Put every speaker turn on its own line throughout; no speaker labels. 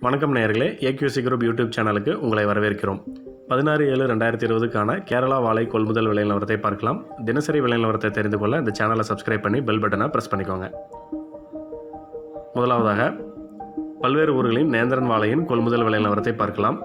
வணக்கம் நேயர்களே AQC group YouTube சேனலுக்கு உங்களை வரவேற்கிறோம். பதினாறு ஏழு ரெண்டாயிரத்தி இருபதுக்கான கேரளா வாழை கொள்முதல் விலை நிலவரத்தை பார்க்கலாம். தினசரி விலை நிலவரத்தை தெரிந்து கொள்ள இந்த சேனலை சப்ஸ்கிரைப் பண்ணி பெல் பட்டனை ப்ரெஸ் பண்ணிக்கோங்க. முதலாவதாக பல்வேறு ஊர்களின் நேந்திரன் வாழையின் கொள்முதல் விலை நிலவரத்தை பார்க்கலாம்.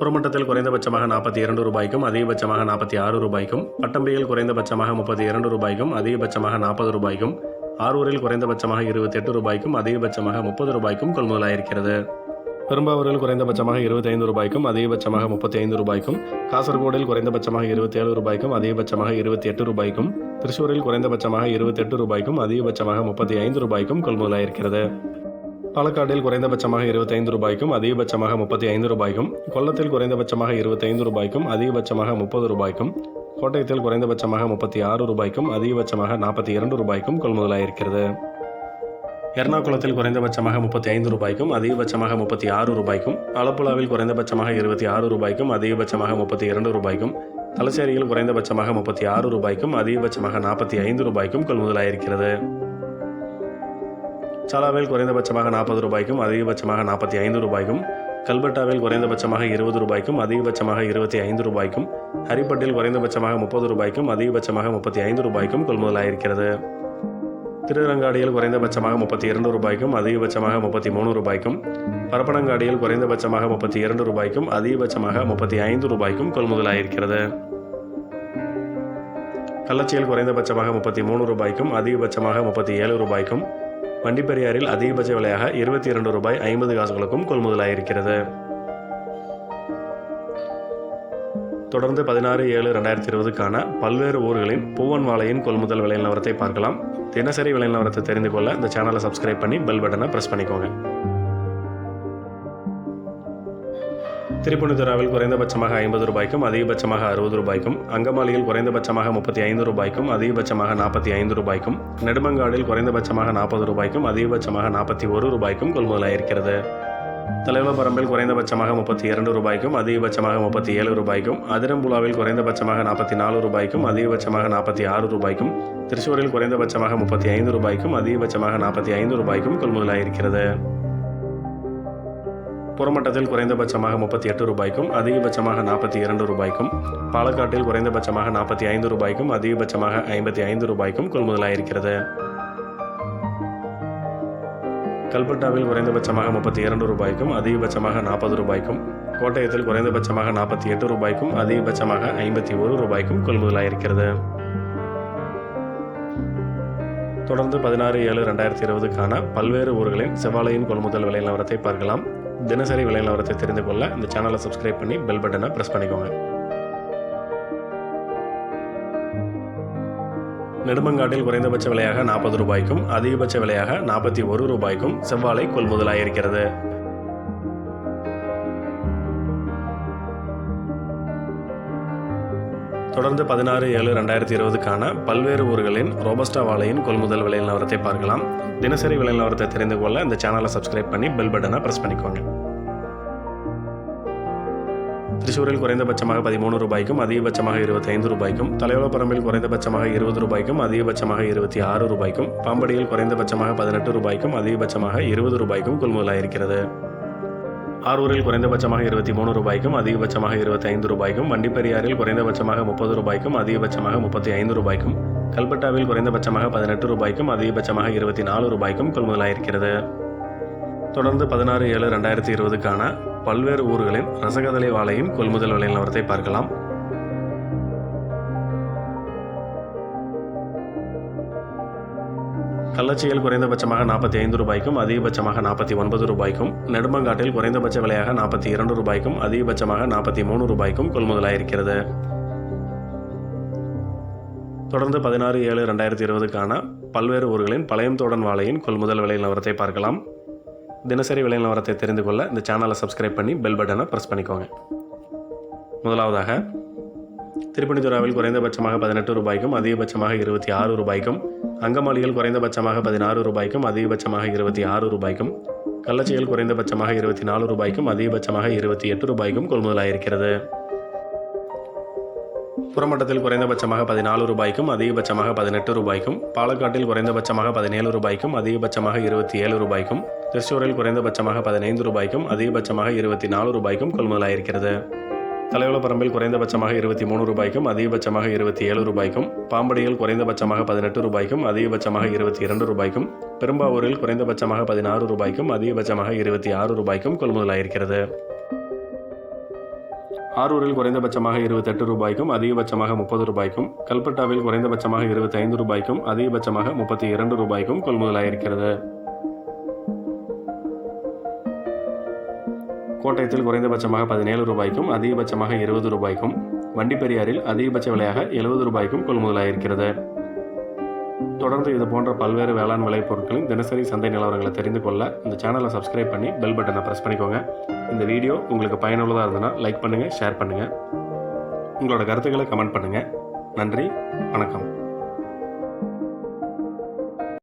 புறமட்டத்தில் குறைந்தபட்சமாக நாற்பத்தி இரண்டு ரூபாய்க்கும் அதிகபட்சமாக நாற்பத்தி ஆறு ரூபாய்க்கும் பட்டம்பியில் குறைந்தபட்சமாக முப்பத்தி இரண்டு ரூபாய்க்கும் அதிகபட்சமாக நாற்பது ரூபாய்க்கும் ஆரூரில் குறைந்தபட்சமாக இருபத்தெட்டு ரூபாய்க்கும் அதிகபட்சமாக முப்பது ரூபாய்க்கும் கொள்முதலாயிருக்கிறது. பெரும்பாவூரில் குறைந்தபட்சமாக இருபத்தைந்து ரூபாய்க்கும் அதிகபட்சமாக முப்பத்தி ஐந்து ரூபாய்க்கும் காசர்கோடில் குறைந்தபட்சமாக இருபத்தேழு ரூபாய்க்கும் அதிகபட்சமாக இருபத்தி எட்டு ரூபாய்க்கும் திருச்சூரில் குறைந்தபட்சமாக இருபத்தெட்டு ரூபாய்க்கும் அதிகபட்சமாக முப்பத்தி ஐந்து ரூபாய்க்கும் கொள்முதலாயிருக்கிறது. பாலக்காட்டில் குறைந்தபட்சமாக இருபத்தைந்து ரூபாய்க்கும் அதிகபட்சமாக முப்பத்தி ஐந்து ரூபாய்க்கும் கொல்லத்தில் குறைந்தபட்சமாக இருபத்தைந்து ரூபாய்க்கும் அதிகபட்சமாக முப்பது ரூபாய்க்கும் கோட்டயத்தில் குறைந்தபட்சமாக முப்பத்தி ஆறு ரூபாய்க்கும் அதிகபட்சமாக நாற்பத்தி இரண்டு ரூபாய்க்கும் கொள்முதலாயிருக்கிறது எர்ணாகுளத்தில் குறைந்தபட்சமாக முப்பத்தி ஐந்து ரூபாய்க்கும் அதிகபட்சமாக முப்பத்தி ஆறு ரூபாய்க்கும் ஆலப்புழாவில் குறைந்தபட்சமாக இருபத்தி ஆறு ரூபாய்க்கும் அதிகபட்சமாக முப்பத்தி இரண்டு ரூபாய்க்கும் தலச்சேரியில் குறைந்தபட்சமாக முப்பத்தி ஆறு ரூபாய்க்கும் அதிகபட்சமாக நாற்பத்தி ஐந்து ரூபாய்க்கும் கொள்முதலாயிருக்கிறது சாலாவில் குறைந்தபட்சமாக நாற்பது ரூபாய்க்கும் அதிகபட்சமாக நாற்பத்தி ஐந்து ரூபாய்க்கும் கல்பட்டாவில் குறைந்தபட்சமாக இருபது ரூபாய்க்கும் அதிகபட்சமாக இருபத்தி ஐந்து ரூபாய்க்கும் ஹரிப்பட்டில் குறைந்தபட்சமாக முப்பது ரூபாய்க்கும் அதிகபட்சமாக முப்பத்தி ஐந்து ரூபாய்க்கும் கொள்முதலாயிருக்கிறது. திருரங்காடியில் குறைந்தபட்சமாக முப்பத்தி இரண்டு ரூபாய்க்கும் அதிகபட்சமாக முப்பத்தி மூணு ரூபாய்க்கும் பரப்பனங்காடியில் குறைந்தபட்சமாக முப்பத்தி இரண்டு ரூபாய்க்கும் அதிகபட்சமாக முப்பத்தி ஐந்து ரூபாய்க்கும் கொள்முதலாயிருக்கிறது. கள்ளச்சியில் குறைந்தபட்சமாக முப்பத்தி மூணு ரூபாய்க்கும் அதிகபட்சமாக முப்பத்தி ஏழு ரூபாய்க்கும் வண்டிப்பெரியாரில் அதிகபட்ச விலையாக இருபத்தி இரண்டு ரூபாய் ஐம்பது காசுகளுக்கும் கொள்முதலாயிருக்கிறது. தொடர்ந்து பதினாறு ஏழு ரெண்டாயிரத்தி இருபதுக்கான பல்வேறு ஊர்களின் பூவன் வாழையின் கொள்முதல் விலை நிலவரத்தை பார்க்கலாம். தினசரி விலை நிலவரத்தை தெரிந்து கொள்ள இந்த சேனலை சப்ஸ்கிரைப் பண்ணி பெல் பட்டனை ப்ரெஸ் பண்ணிக்கோங்க. திருப்பணித்துறாவில் குறைந்தபட்சமாக ஐம்பது ரூபாய்க்கும் அதிகபட்சமாக அறுபது ரூபாய்க்கும் அங்கமாலியில் குறைந்தபட்சமாக முப்பத்தி ஐந்து ரூபாய்க்கும் அதிகபட்சமாக நாற்பத்தி ஐந்து ரூபாய்க்கும் நெடுமங்காடில் குறைந்தபட்சமாக நாற்பது ரூபாய்க்கும் அதிகபட்சமாக நாற்பத்தி ஒரு ரூபாய்க்கும் கொள்முதலாயிருக்கிறது. தலைவபரம்பில் குறைந்தபட்சமாக முப்பத்தி இரண்டு ரூபாய்க்கும் அதிகபட்சமாக முப்பத்தி ஏழு ரூபாய்க்கும் அதிரம்புலாவில் குறைந்தபட்சமாக நாற்பத்தி நாலு ரூபாய்க்கும் அதிகபட்சமாக நாற்பத்தி ஆறு ரூபாய்க்கும் திருச்சூரில் குறைந்தபட்சமாக முப்பத்தி ஐந்து ரூபாய்க்கும் அதிகபட்சமாக நாற்பத்தி ஐந்து ரூபாய்க்கும் கொள்முதலாயிருக்கிறது. புறமட்டத்தில் குறைந்தபட்சமாக முப்பத்தி எட்டு ரூபாய்க்கும் அதிகபட்சமாக நாற்பத்தி இரண்டு ரூபாய்க்கும் பாலக்காட்டில் குறைந்தபட்சமாக நாற்பத்தி ஐந்து ரூபாய்க்கும் அதிகபட்சமாக ஐம்பத்தி ஐந்து ரூபாய்க்கும் கொள்முதலாயிருக்கிறது கல்பட்டாவில் குறைந்தபட்சமாக முப்பத்தி இரண்டு ரூபாய்க்கும் அதிகபட்சமாக நாற்பது ரூபாய்க்கும் கோட்டயத்தில் குறைந்தபட்சமாக நாற்பத்தி எட்டு ரூபாய்க்கும் அதிகபட்சமாக ஐம்பத்தி ஒரு ரூபாய்க்கும் கொள்முதலாயிருக்கிறது தொடர்ந்து பதினாறு ஏழு ரெண்டாயிரத்தி இருபதுக்கான பல்வேறு ஊர்களின் செவ்வாழையின் கொள்முதல் விலை நிலவரத்தை பார்க்கலாம். தினசரி விலை நிலவரத்தை தெரிந்து கொள்ள இந்த சேனலை சப்ஸ்கிரைப் பண்ணி பெல் பட்டனை ப்ரெஸ் பண்ணிக்கோங்க. நெடுமங்காட்டில் குறைந்தபட்ச விலையாக நாற்பது ரூபாய்க்கும் அதிகபட்ச விலையாக நாற்பத்தி ஒரு ரூபாய்க்கும் செவ்வாழை கொள்முதலாயிருக்கிறது. தொடர்ந்து பதினாறு ஏழு ரெண்டாயிரத்தி இருபதுக்கான பல்வேறு ஊர்களின் ரோபஸ்டா வாழையின் கொள்முதல் விலை நிலவரத்தை பார்க்கலாம். தினசரி விலை நிலவரத்தை தெரிந்து கொள்ள இந்த சேனலை சப்ஸ்கிரைப் பண்ணி பெல் பட்டனை ப்ரெஸ் பண்ணிக்கோங்க. திருச்சூரில் குறைந்தபட்சமாக பதிமூணு ரூபாய்க்கும் அதிகபட்சமாக இருபத்தைந்து ரூபாய்க்கும் தலையோலப்பரம்பில் குறைந்தபட்சமாக இருபது ரூபாய்க்கும் அதிகபட்சமாக இருபத்தி ஆறு ரூபாய்க்கும் பாம்படியில் குறைந்தபட்சமாக பதினெட்டு ரூபாய்க்கும் அதிகபட்சமாக இருபது ரூபாய்க்கும் கொள்முதலாயிருக்கிறது. ஆரூரில் குறைந்தபட்சமாக இருபத்தி மூணு ரூபாய்க்கும் அதிகபட்சமாக இருபத்தைந்து ரூபாய்க்கும் வண்டிப்பெரியாரில் குறைந்தபட்சமாக முப்பது ரூபாய்க்கும் அதிகபட்சமாக முப்பத்தி ஐந்து ரூபாய்க்கும் கல்பட்டாவில் குறைந்தபட்சமாக பதினெட்டு ரூபாய்க்கும் அதிகபட்சமாக இருபத்தி நாலு ரூபாய்க்கும் கொள்முதலாயிருக்கிறது. தொடர்ந்து பதினாறு ஏழு ரெண்டாயிரத்தி இருபதுக்கான பல்வேறு ஊர்களின் ரசகதலை வாழையின் கொள்முதல் விலை நிலவரத்தை பார்க்கலாம். கள்ளச்சியில் குறைந்தபட்சமாக நாற்பத்தி ஐந்து ரூபாய்க்கும் அதிகபட்சமாக நாற்பத்தி ஒன்பது ரூபாய்க்கும் நெடுமங்காட்டில் குறைந்தபட்ச விலையாக நாற்பத்தி இரண்டு ரூபாய்க்கும் அதிகபட்சமாக நாற்பத்தி மூணு ரூபாய்க்கும் கொள்முதலாயிருக்கிறது. தொடர்ந்து பதினாறு ஏழு ரெண்டாயிரத்தி இருபதுக்கான பல்வேறு ஊர்களின் பழையம் தோடன் வாழையின் கொள்முதல் விலை நிலவரத்தை பார்க்கலாம். தினசரி விலை நிலவரத்தை தெரிந்து கொள்ள இந்த சேனலை சப்ஸ்கிரைப் பண்ணி பெல் பட்டனை ப்ரெஸ் பண்ணிக்கோங்க. முதலாவதாக திருப்பணித்துறாவில் குறைந்தபட்சமாக பதினெட்டு ரூபாய்க்கும் அதிகபட்சமாக இருபத்தி ஆறு ரூபாய்க்கும் அங்கமாளிகள் குறைந்தபட்சமாக பதினாறு ரூபாய்க்கும் அதிகபட்சமாக இருபத்தி ஆறு ரூபாய்க்கும் கள்ளச்சியில் குறைந்தபட்சமாக இருபத்தி நாலு ரூபாய்க்கும் அதிகபட்சமாக இருபத்தி எட்டு ரூபாய்க்கும் கொள்முதலாயிருக்கிறது. புறமட்டத்தில் குறைந்தபட்சமாக பதினாலு ரூபாய்க்கும் அதிகபட்சமாக பதினெட்டு ரூபாய்க்கும் பாலக்காட்டில் குறைந்தபட்சமாக பதினேழு ரூபாய்க்கும் அதிகபட்சமாக இருபத்தி ஏழு ரூபாய்க்கும் திருச்சூரில் குறைந்தபட்சமாக பதினைந்து ரூபாய்க்கும் அதிகபட்சமாக இருபத்தி நாலு ரூபாய்க்கும் கொள்முதலாயிருக்கிறது. தலைவலப்பரம்பில் குறைந்தபட்சமாக இருபத்தி மூணு ரூபாய்க்கும் அதிகபட்சமாக இருபத்தி ஏழு ரூபாய்க்கும் பாம்படியில் குறைந்தபட்சமாக பதினெட்டு ரூபாய்க்கும் அதிகபட்சமாக இருபத்தி இரண்டு ரூபாய்க்கும் பெரும்பாவூரில் குறைந்தபட்சமாக பதினாறு ரூபாய்க்கும் அதிகபட்சமாக இருபத்தி ஆறு ரூபாய்க்கும் கொள்முதலாயிருக்கிறது. ஆரூரில் குறைந்தபட்சமாக இருபத்தெட்டு ரூபாய்க்கும் அதிகபட்சமாக முப்பது ரூபாய்க்கும் கல்பட்டாவில் குறைந்தபட்சமாக இருபத்தைந்து ரூபாய்க்கும் அதிகபட்சமாக முப்பத்தி இரண்டு ரூபாய்க்கும் கொள்முதலாயிருக்கிறது. கோட்டயத்தில் குறைந்தபட்சமாக பதினேழு ரூபாய்க்கும் அதிகபட்சமாக இருபது ரூபாய்க்கும் வண்டிப்பெரியாரில் அதிகபட்ச விலையாக எழுபது ரூபாய்க்கும் கொள்முதலாயிருக்கிறது தொடர்ந்து இது போன்ற பல்வேறு வேளாண் விளைபொருட்களின் தினசரி சந்தை நிலவரங்களை தெரிந்து கொள்ள இந்த சேனலை சப்ஸ்கிரைப் பண்ணி பெல் பட்டனை ப்ரெஸ் பண்ணிக்கோங்க. இந்த வீடியோ உங்களுக்கு பயனுள்ளதாக இருந்ததுன்னா லைக் பண்ணுங்கள் ஷேர் பண்ணுங்கள் உங்களோட கருத்துக்களை கமெண்ட் பண்ணுங்கள் நன்றி வணக்கம்.